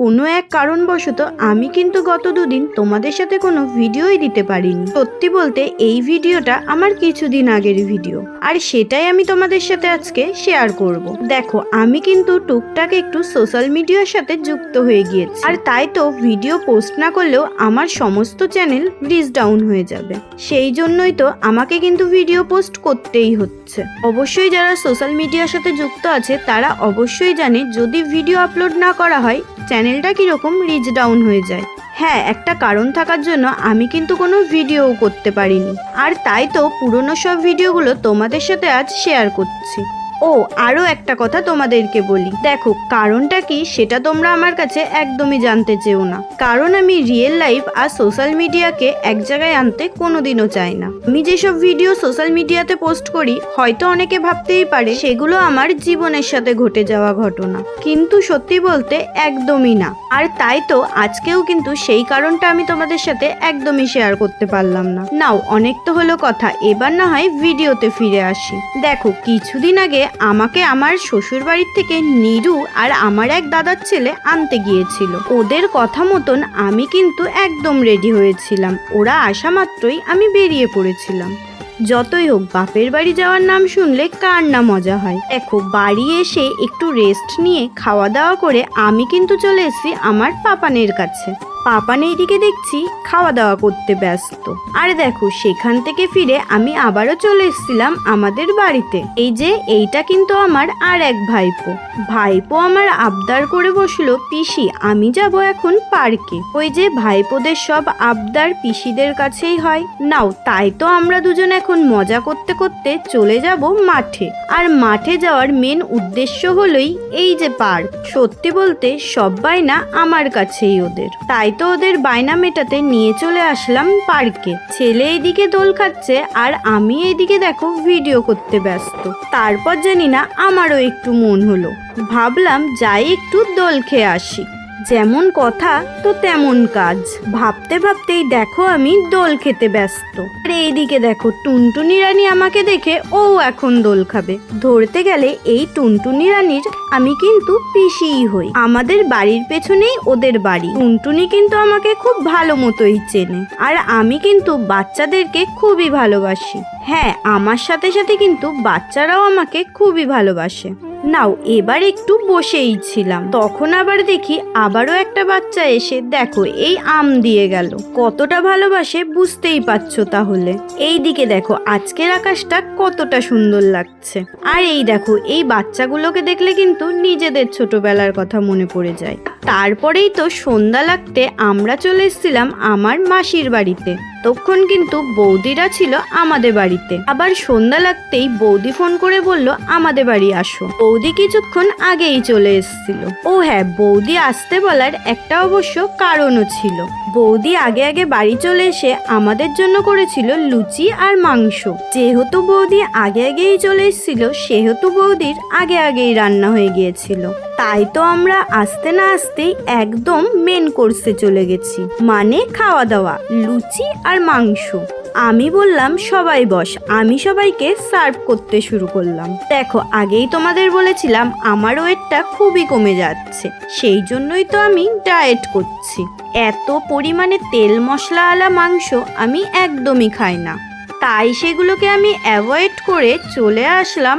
কোনো এক কারণবশত আমি কিন্তু গত দুদিন তোমাদের সাথে কোনো ভিডিওই দিতে পারিনি। সত্যি বলতে, এই ভিডিওটা আমার কিছুদিন আগের ভিডিও। আর সেটাই আমি তোমাদের সাথে আজকে শেয়ার করব। দেখো, আমি কিন্তু টুকটাক একটু সোশ্যাল মিডিয়ার সাথে যুক্ত হয়ে গিয়েছি। আর তাই তো ভিডিও পোস্ট না করলেও আমার সমস্ত চ্যানেল রিচ ডাউন হয়ে যাবে। সেই জন্যই তো আমাকে কিন্তু ভিডিও পোস্ট করতেই হচ্ছে। অবশ্যই যারা সোশ্যাল মিডিয়ার সাথে যুক্ত আছে, তারা অবশ্যই জানে, যদি ভিডিও আপলোড না করা হয় চ্যানেলটা কীরকম রিচ ডাউন হয়ে যায়। হ্যাঁ একটা কারণ থাকার জন্য আমি কিন্তু কোনো ভিডিও করতে পারিনি। আর তাই তো পুরনো সব ভিডিওগুলো তোমাদের সাথে আজ শেয়ার করছি। ও আরও একটা কথা তোমাদেরকে বলি। দেখো, কারণটা কি সেটা তোমরা আমার কাছে একদমই জানতে চেও না। কারণ আমি রিয়েল লাইফ আর সোশ্যাল মিডিয়াকে এক জায়গায় আনতে কোনোদিনও চাই না। আমি যেসব ভিডিও সোশ্যাল মিডিয়াতে পোস্ট করি, হয়তো অনেকে ভাবতেই পারে সেগুলো আমার জীবনের সাথে ঘটে যাওয়া ঘটনা। কিন্তু সত্যি বলতে একদমই না। আর তাই তো আজকেও কিন্তু সেই কারণটা আমি তোমাদের সাথে একদমই শেয়ার করতে পারলাম না। নাও, অনেক তো হলো কথা। এবার না হয় ভিডিওতে ফিরে আসি। দেখো, কিছুদিন আগে আমাকে আমার শ্বশুর বাড়ির থেকে নিরু আর আমার এক দাদার ছেলে আনতে গিয়েছিল। ওদের কথা মতন আমি কিন্তু একদম রেডি হয়েছিলাম। ওরা আসা মাত্রই আমি বেরিয়ে পড়েছিলাম। যতই হোক, বাপের বাড়ি যাওয়ার নাম শুনলে কার না মজা হয়। দেখো, বাড়ি এসে একটু রেস্ট নিয়ে খাওয়া দাওয়া করে আমি কিন্তু চলে এসেছি আমার পাপানের কাছে। পাপান এইদিকে দেখছি খাওয়া দাওয়া করতে ব্যস্ত। আর দেখো, সেখান থেকে ফিরে আমি আবারও চলে এসেছিলাম আমাদের বাড়িতে। এই যে, এইটা কিন্তু আমার আর এক ভাইপো। ভাইপো আমার আবদার করে বসল, পিসি, আমি যাব এখন পার্কে। ওই যে, ভাইপোদের সব আবদার পিসিদের কাছেই হয়। নাও, তাই তো আমরা দুজন এখন মজা করতে করতে চলে যাব মাঠে। আর মাঠে যাওয়ার মেন উদ্দেশ্য হলোই এই যে পার্ক। সত্যি বলতে সব বায়না আমার কাছেই ওদের। তাই তো ওদের বায়না মেটাতে নিয়ে চলে আসলাম পার্কে। ছেলে এইদিকে দোল খাচ্ছে আর আমি এইদিকে দেখো ভিডিও করতে ব্যস্ত। তারপর জানি না আমারও একটু মন হলো। ভাবলাম যাই একটু দোল খেয়ে আসি। যেমন কথা, তো তেমন কাজ। ভাবতে ভাবতেই দেখো আমি দোল খেতে ব্যস্ত। আর এইদিকে দেখো টুনটুনি রানী আমাকে দেখে ও এখন দোল খাবে। ধরতে গেলে এই টুনটুনি রানীর আমি কিন্তু পিসিই হই। আমাদের বাড়ির পেছনেই ওদের বাড়ি। টুনটুনি কিন্তু আমাকে খুব ভালো মতোই চেনে। আর আমি কিন্তু বাচ্চাদেরকে খুবই ভালোবাসি। হ্যাঁ আমার সাথে সাথে কিন্তু বাচ্চারাও আমাকে খুবই ভালোবাসে। নাও, এবার একটু বসেই ছিলাম। তখন আবার দেখি আবারও একটা বাচ্চা এসে দেখো, এই আম দিয়ে গেল। কতটা ভালোবাসে বুঝতেই পারছ তাহলে। এই দিকে দেখো, আজকের আকাশটা কতটা সুন্দর লাগছে। আর এই দেখো, এই বাচ্চাগুলোকে দেখলে কিন্তু নিজেদের ছোটবেলার কথা মনে পড়ে যায়। তারপরেই তো সন্ধ্যা লাগতে আমরা চলে এসেছিলাম আমার মাসির বাড়িতে। তখন কিন্তু বৌদিরা ছিল আমাদের বাড়িতে। আবার সন্ধ্যা লাগতেই বৌদি ফোন করে বলল, আমাদের বাড়ি আসো। বৌদি কিছুক্ষণ আগেই চলে এসেছিল। ও হ্যাঁ বৌদি আসতে বলার একটা অবশ্য কারণও ছিল। বৌদি আগে আগে বাড়ি চলে এসে আমাদের জন্য করেছিল লুচি আর মাংস। যেহেতু বৌদি আগে আগেই চলে এসেছিল, সেহেতু বৌদির আগে আগেই রান্না হয়ে গিয়েছিল। তাই তো আমরা আসতে না আসতেই একদম মেন কোর্সে চলে গেছি। মানে খাওয়া দাওয়া, লুচি আর মাংস। আমি বললাম, সবাই বস। আমি সবাইকে সার্ভ করতে শুরু করলাম। দেখো, আগেই তোমাদের বলেছিলাম, আমার ওয়েটটা খুবই কমে যাচ্ছে। সেই জন্যই তো আমি ডায়েট করছি। এত পরিমাণে তেল মশলাওয়ালা মাংস আমি একদমই খাই না। তাই সেগুলোকে আমি অ্যাভয়েড করে চলে আসলাম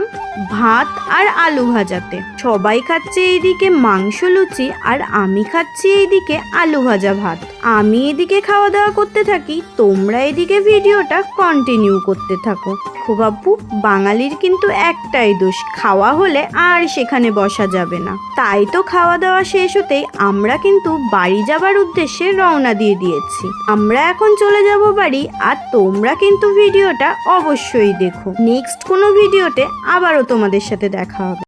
ভাত আর আলু ভাজাতে। সবাই খাচ্ছে এইদিকে মাংস, লুচি আর আমি খাচ্ছি এইদিকে আলু ভাজা ভাত। আমি এদিকে খাওয়া দাওয়া করতে থাকি, তোমরা এদিকে ভিডিওটা কন্টিনিউ করতে থাকো। খোবাব্বু বাঙালির কিন্তু একটাই দোষ, খাওয়া হলে আর সেখানে বসা যাবে না। তাই তো খাওয়া দাওয়া শেষ হতেই আমরা কিন্তু বাড়ি যাবার উদ্দেশ্যে রওনা দিয়ে দিয়েছি। আমরা এখন চলে যাব বাড়ি আর তোমরা কিন্তু ভিডিওটা অবশ্যই দেখো। নেক্সট কোনো ভিডিওতে আবারও তোমাদের সাথে দেখা হবে।